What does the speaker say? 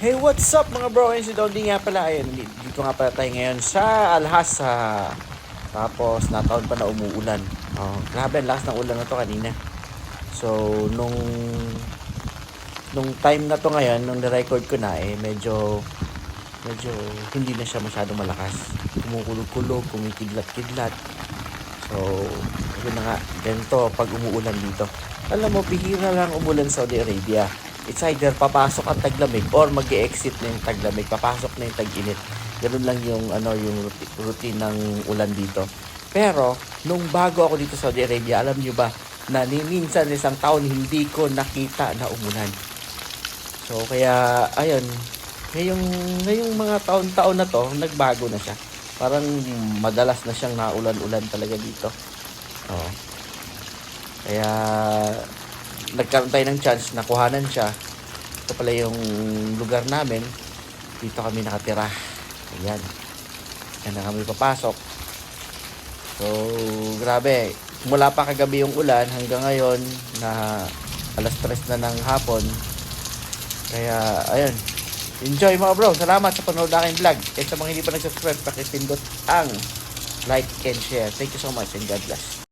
Hey, what's up mga bro? Ayun si Dodi nga pala. Ayun, dito nga pala tayo ngayon sa Alhasa. Tapos, nataon pa na umuulan. Oh, grabe, ang lakas ng ulan na to kanina. So, nung nung time na to ngayon, nung na-record ko na, eh, medyo medyo hindi na siya masyadong malakas. Kumukulog-kulog, kumikidlat-kidlat. So, yun na nga, ganito pag umuulan dito. Alam mo, bihira lang umulan sa Saudi Arabia. It's either papasok ang taglamig or mag exit na yung taglamig, papasok na yung tag-init. Ganun lang yung ano yung routine ng ulan dito. Pero nung bago ako dito sa Saudi Arabia, alam niyo ba na ni isang taon hindi ko nakita na umulan. So kaya ayun, ngayong ngayong mga taon-taon na to, nagbago na siya. Parang madalas na siyang naulan-ulan talaga dito. Oo. Kaya nagkaroon tayo ng chance na kuhanan siya. Ito pala yung lugar namin. Dito kami nakatira. Ayan. Yan na kami papasok. So, grabe. Mula pa kagabi yung ulan hanggang ngayon na alas 3 na ng hapon. Kaya, ayun. Enjoy mga bro. Salamat sa panood ng aking vlog. At sa mga hindi pa nag-subscribe, pakipindot ang like and share. Thank you so much and God bless.